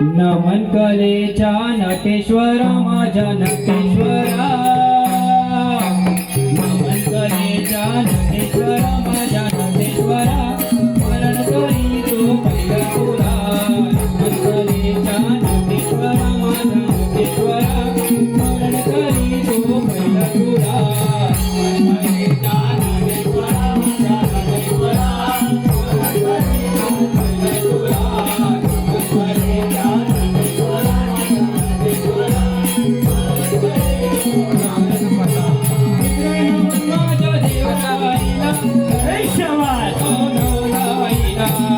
नमन कलेच्या नटेश्वर माझ्या नटेश्वरा. नमन कलेच्या नटेश्वरा माझ्या Krishna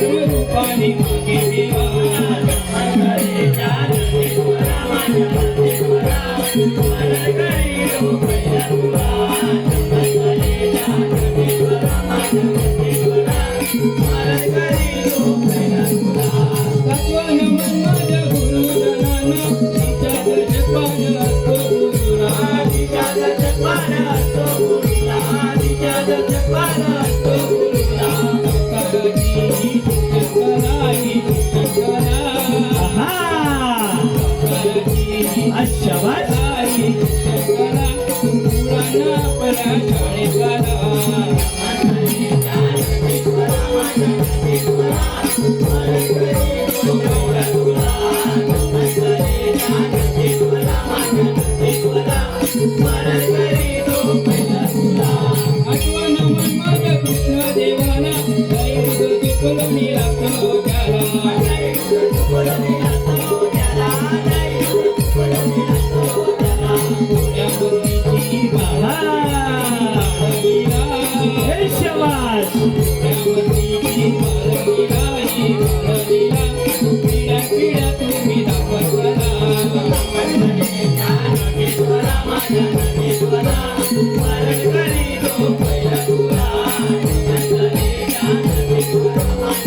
Kiri, Kiri, Kiri, अश्ववादाची Shankara पुराणा परा शाळेकरा